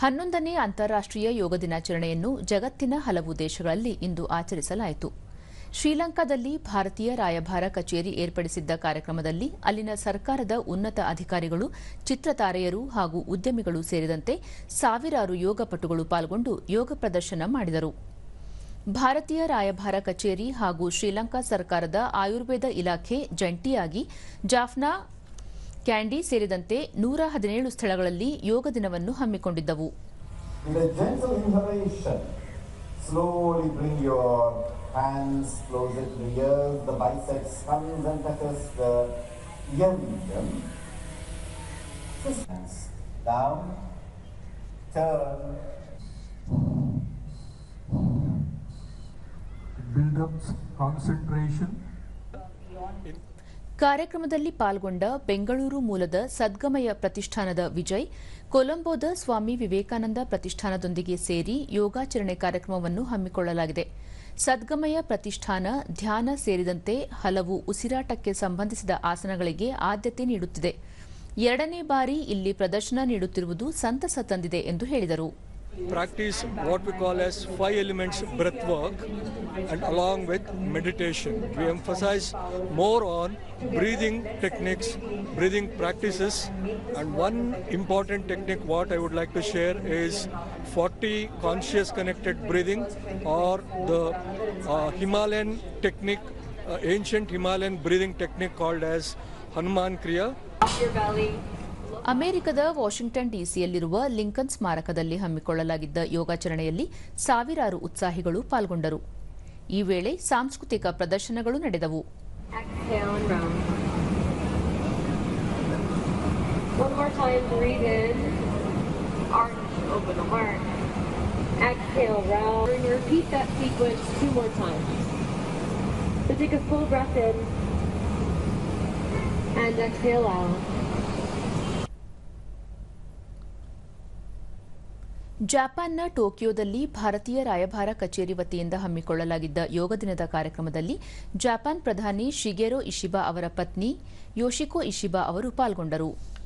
ಹನ್ನೊಂದನೇ ಅಂತಾರಾಷ್ಟ್ರೀಯ ಯೋಗ ದಿನಾಚರಣೆಯನ್ನು ಜಗತ್ತಿನ ಹಲವು ದೇಶಗಳಲ್ಲಿ ಇಂದು ಆಚರಿಸಲಾಯಿತು. ಶ್ರೀಲಂಕಾದಲ್ಲಿ ಭಾರತೀಯ ರಾಯಭಾರ ಕಚೇರಿ ಏರ್ಪಡಿಸಿದ್ದ ಕಾರ್ಯಕ್ರಮದಲ್ಲಿ ಅಲ್ಲಿನ ಸರ್ಕಾರದ ಉನ್ನತ ಅಧಿಕಾರಿಗಳು, ಚಿತ್ರತಾರೆಯರು ಹಾಗೂ ಉದ್ಯಮಿಗಳು ಸೇರಿದಂತೆ ಸಾವಿರಾರು ಯೋಗಪಟುಗಳು ಪಾಲ್ಗೊಂಡು ಯೋಗ ಪ್ರದರ್ಶನ ಮಾಡಿದರು. ಭಾರತೀಯ ರಾಯಭಾರ ಕಚೇರಿ ಹಾಗೂ ಶ್ರೀಲಂಕಾ ಸರ್ಕಾರದ ಆಯುರ್ವೇದ ಇಲಾಖೆ ಜಂಟಿಯಾಗಿ ಜಾಫ್ನಾ ಕ್ಯಾಂಡಿ ಸೇರಿದಂತೆ ನೂರ ಹದಿನೇಳು ಸ್ಥಳಗಳಲ್ಲಿ ಯೋಗ ದಿನವನ್ನು ಹಮ್ಮಿಕೊಂಡಿದ್ದವು. Build up concentration. In ಕಾರ್ಯಕ್ರಮದಲ್ಲಿ ಪಾಲ್ಗೊಂಡ ಬೆಂಗಳೂರು ಮೂಲದ ಸದ್ಗಮಯ ಪ್ರತಿಷ್ಠಾನದ ವಿಜಯ್, ಕೊಲಂಬೋದ ಸ್ವಾಮಿ ವಿವೇಕಾನಂದ ಪ್ರತಿಷ್ಠಾನದೊಂದಿಗೆ ಸೇರಿ ಯೋಗಾಚರಣೆ ಕಾರ್ಯಕ್ರಮವನ್ನು ಹಮ್ಮಿಕೊಳ್ಳಲಾಗಿದೆ. ಸದ್ಗಮಯ ಪ್ರತಿಷ್ಠಾನ, ಧ್ಯಾನ ಸೇರಿದಂತೆ ಹಲವು ಉಸಿರಾಟಕ್ಕೆ ಸಂಬಂಧಿಸಿದ ಆಸನಗಳಿಗೆ ಆದ್ಯತೆ ನೀಡುತ್ತಿದೆ. ಎರಡನೇ ಬಾರಿ ಇಲ್ಲಿ ಪ್ರದರ್ಶನ ನೀಡುತ್ತಿರುವುದು ಸಂತಸ ತಂದಿದೆ ಎಂದು ಹೇಳಿದರು. Practice what we call as five elements breath work and along with meditation we emphasize more on breathing techniques breathing practices and one important technique what i would like to share is 40 conscious connected breathing or the uh, himalayan technique uh, ancient himalayan breathing technique called as hanuman kriya your belly. ಅಮೆರಿಕದ Washington ಡಿಸಿಯಲ್ಲಿರುವ Lincoln ಸ್ಮಾರಕದಲ್ಲಿ ಹಮ್ಮಿಕೊಳ್ಳಲಾಗಿದ್ದ ಯೋಗಾಚರಣೆಯಲ್ಲಿ ಸಾವಿರಾರು ಉತ್ಸಾಹಿಗಳು ಪಾಲ್ಗೊಂಡರು. ಈ ವೇಳೆ ಸಾಂಸ್ಕೃತಿಕ ಪ್ರದರ್ಶನಗಳು ನಡೆದವು. Exhale out. ಜಪಾನ್ನ ಟೋಕಿಯೋದಲ್ಲಿ ಭಾರತೀಯ ರಾಯಭಾರ ಕಚೇರಿ ವತಿಯಿಂದ ಹಮ್ಮಿಕೊಳ್ಳಲಾಗಿದ್ದ ಯೋಗ ದಿನದ ಕಾರ್ಯಕ್ರಮದಲ್ಲಿ ಜಪಾನ್ ಪ್ರಧಾನಿ ಶಿಗೆರೋ ಇಶಿಬಾ ಅವರ ಪತ್ನಿ ಯೋಶಿಕೋ ಇಶಿಬಾ ಅವರು ಪಾಲ್ಗೊಂಡರು.